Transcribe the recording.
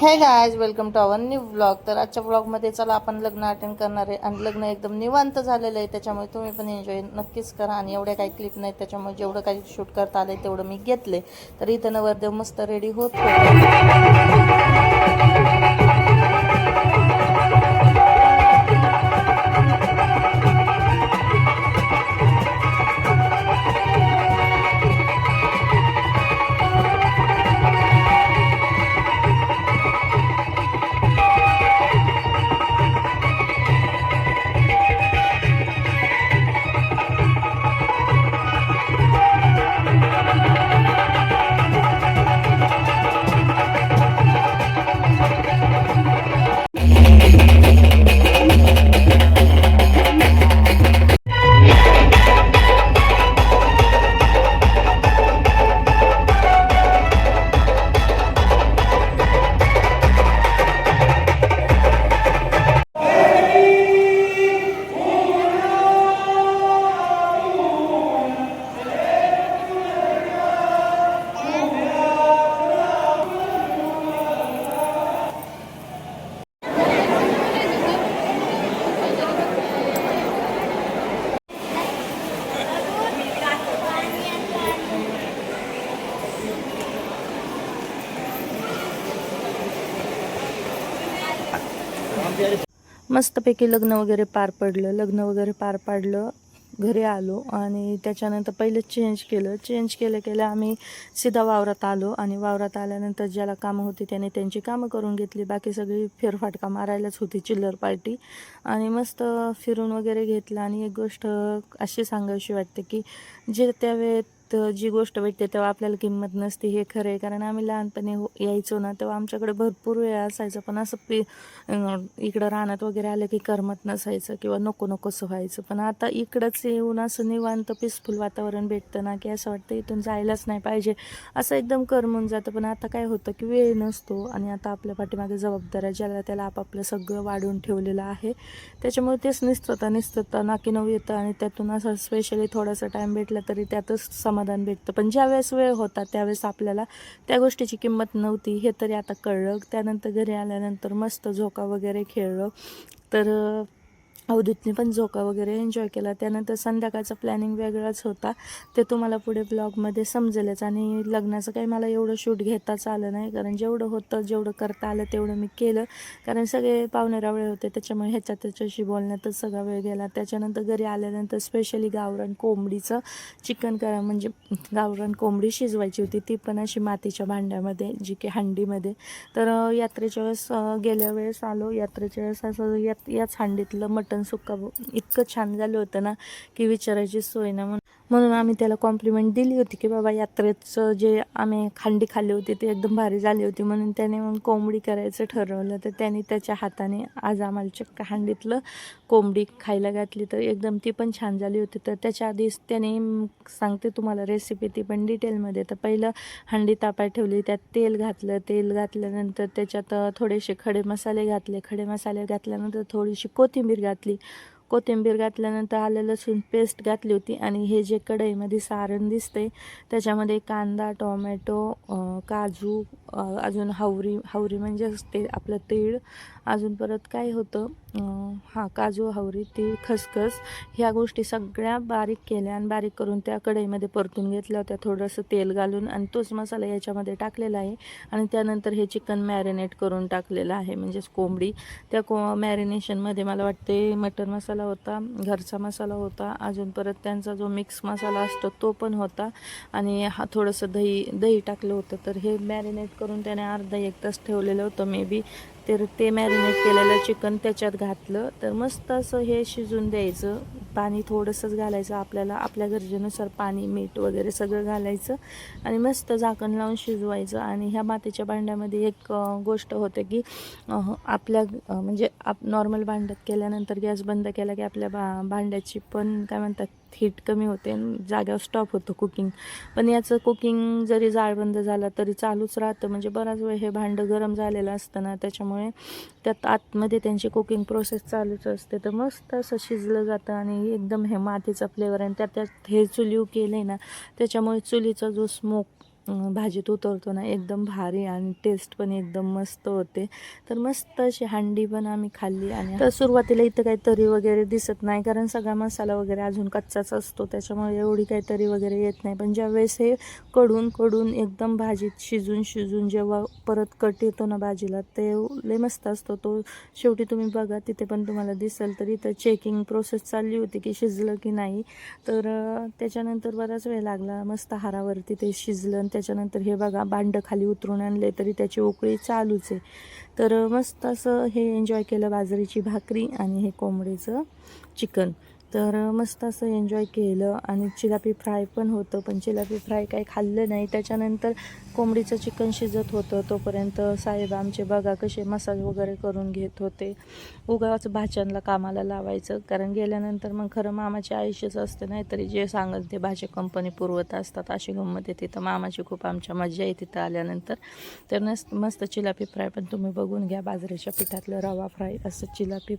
Hey guys welcome to our new blog तर आजच्या ब्लॉगमध्ये चला आपण लग्न अटेंड करणार आहे. आणि लग्न एकदम निवांत झालेलं आहे. त्याच्यामुळे तुम्ही पण एन्जॉय नक्कीच करा. आणि एवढ्या काही क्लिप नाही त्याच्यामुळे जेवढं काही शूट करता आलं तेवढं मी घेतले तर इथं नवरदेव मस्त रेडी होत. मस्तपैकी लग्न वगैरे पार पडलं. लग्न वगैरे पार पाडलं. घरी आलो आणि त्याच्यानंतर पहिले चेंज केलं. चेंज केलं केलं आम्ही सीधा वावरात आलो आणि वावरात आल्यानंतर ज्याला कामं होती त्याने त्यांची कामं करून घेतली. बाकी सगळी फेरफाटका मारायलाच होती चिल्लर पार्टी. आणि मस्त फिरून वगैरे घेतलं. आणि एक गोष्ट अशी सांगावीशी वाटते की जे त्यावेळेत तर जी गोष्ट भेटते तेव्हा आपल्याला किंमत नसते हे खरं आहे. कारण आम्ही लहानपणी हो- यायचो ना तेव्हा आमच्याकडे भरपूर वेळ असायचा. पण असं पी इकडं रानात वगैरे आलं की करमत नसायचं किंवा नको नकोसं व्हायचं. पण आता इकडंच येऊन असं निवांत पीसफुल वातावरण भेटतं ना की असं वाटतं इथून जायलाच नाही पाहिजे. असं एकदम करमून जातं. पण आता काय होतं की वेळ नसतो आणि आता आपल्या पाठीमागे जबाबदाऱ्या ज्याला त्याला आपापलं सगळं वाढून ठेवलेलं आहे. त्याच्यामुळे तेच निस्तता निस्तता नाकी नऊ येतं आणि त्यातून असं स्पेशली थोडासा टाईम भेटला तरी त्यातच समाधान भेटतं. पण ज्यावेळेस वेळ होता त्यावेळेस आपल्याला त्या गोष्टीची किंमत नव्हती हे तरी आता कळलं. त्यानंतर घरी आल्यानंतर मस्त झोका वगैरे खेळलं. तर अवधूतने पण झोका वगैरे एन्जॉय केला. त्यानंतर संध्याकाळचा प्लॅनिंग वेगळाच होता. ते तुम्हाला पुढे ब्लॉगमध्ये समजेलच. आणि लग्नाचं काही मला एवढं शूट घेताच आलं नाही. कारण जेवढं होतं जेवढं करता आलं तेवढं मी केलं. कारण सगळे पाहुणेरावळे होते. त्याच्यामुळे ह्याच्या त्याच्याशी बोलण्यातच सगळा वेळ गेला. त्याच्यानंतर घरी आल्यानंतर स्पेशली गावरान कोंबडीचं चिकन करा म्हणजे गावरान कोंबडी शिजवायची होती. ती पण अशी मातीच्या भांड्यामध्ये जी की हंडीमध्ये. तर यात्रेच्या वेळेस गेल्या वेळेस आलो. यात्रेच्या वेळेस असं यात याच हंडीतलं मटण सुक्का इतकं छान झालं होतं ना की विचारायची सोय ना म्हणून. म्हणून आम्ही त्याला कॉम्प्लिमेंट दिली होती की बाबा यात्रेचं जे आम्ही खांडी खाल्ली होती ती एकदम भारी झाली होती म्हणून त्याने मग कोंबडी करायचं ठरवलं. तर त्याने त्याच्या हाताने आज आम्हाला चक्क कोंबडी खायला घातली. तर एकदम ती पण छान झाली होती. तर त्याच्या आधीच त्याने सांगते तुम्हाला रेसिपी ती पण डिटेलमध्ये तर पहिलं हंडी तापाय ठेवली त्यात तेल घातलं. तेल घातल्यानंतर त्याच्यात थोडेसे खडे मसाले घातले. खडे मसाले घातल्यानंतर थोडीशी कोथिंबीर घातली. कोथिंबीर घातल्यानंतर आलं लसूण पेस्ट घातली होती आणि हे जे कढईमध्ये सारण दिसतंय त्याच्यामध्ये कांदा टोमॅटो काजू अजून हावरी हावरी म्हणजे असते आपलं तीळ. अजून परत काय होतं हां काजू हावरी तीळ खसखस ह्या गोष्टी सगळ्या बारीक केल्या आणि बारीक करून त्या कढईमध्ये परतून घेतल्या होत्या. थोडंसं तेल घालून आणि तोच मसाला याच्यामध्ये टाकलेला आहे आणि त्यानंतर हे चिकन मॅरिनेट करून टाकलेलं आहे म्हणजेच कोंबडी. त्या को मॅरिनेशनमध्ये मला वाटते मटन मसाला होता घरचा मसाला होता अजून परत त्यांचा जो मिक्स मसाला असतो तो पण होता. आणि हा थोडंसं दही दही टाकलं होतं तर हे मॅरिनेट करून त्याने अर्धा एक तास ठेवलेलं होतं मे बी तर ते मॅरिनेट केलेलं चिकन त्याच्यात घातलं. तर मस्त असं हे शिजून द्यायचं. पाणी थोडंसंच घालायचं आपल्याला. आपल्या गरजेनुसार पाणी मीठ वगैरे सगळं घालायचं. आणि मस्त झाकण लावून शिजवायचं. आणि ह्या मातीच्या भांड्यामध्ये एक गोष्ट होते की आपल्या म्हणजे आप नॉर्मल भांड्यात केल्यानंतर गॅस बंद केला की आपल्या बा भांड्याची पण काय म्हणतात हीट कमी होते जाग्यावर स्टॉप होतं कुकिंग पण याचं कुकिंग जरी जाळबंद झाला तरी चालूच राहतं. म्हणजे बराच वेळ हे भांडं गरम झालेलं असतं ना त्याच्यामुळे त्यात आतमध्ये त्यांची कुकिंग प्रोसेस चालूच असते. तर मस्त असं शिजलं जातं आणि एकदम हे मातीचा फ्लेवर आणि त्यात त्यात हे चुलीव केलं आहे ना त्याच्यामुळे चुलीचा जो स्मोक भाजीत उतरतो ना एकदम भारी आणि टेस्ट पण एकदम मस्त होते. तर मस्त अशी हांडी पण आम्ही खाल्ली आणि तर सुरुवातीला इथं काही तरी वगैरे दिसत नाही कारण सगळा मसाला वगैरे अजून कच्चाच असतो त्याच्यामुळे एवढी काही तरी वगैरे येत नाही. पण ज्यावेळेस हे कडून कडून एकदम भाजीत शिजून शिजून जेव्हा परत कट येतो ना भाजीला ते लय मस्त असतो. तो शेवटी तुम्ही बघा तिथे पण तुम्हाला दिसेल. तर इथं चेकिंग प्रोसेस चालली होती की शिजलं की नाही. तर त्याच्यानंतर बराच वेळ लागला मस्त हारावरती ते शिजलं. त्याच्यानंतर हे बघा भांडं खाली उतरून आणले तरी त्याची उकळी चालूच आहे. तर मस्त असं हे एन्जॉय केलं बाजरीची भाकरी आणि हे कोंबडीचं चिकन. तर मस्त असं एन्जॉय केलं. आणि चिलापी फ्राय पण होतं पण चिलापी फ्राय काही खाल्लं नाही. त्याच्यानंतर कोंबडीचं चिकन शिजत होतं. तोपर्यंत साहेब आमचे बघा कसे मसाज वगैरे करून घेत होते. उगाच भाच्यांना कामाला लावायचं. कारण गेल्यानंतर मग खरं मामाचे आयुष्यच असते. नाही तरी जे सांगत ते भाजी कंपनी पुरवत असतात. अशी गंमत येते तिथं. मामाची खूप आमच्या मजा आहे तिथं आल्यानंतर. तर नस मस्त चिलापी फ्राय पण तुम्ही बघून घ्या. बाजरीच्या पिठातलं रवा फ्राय. असं चिलापी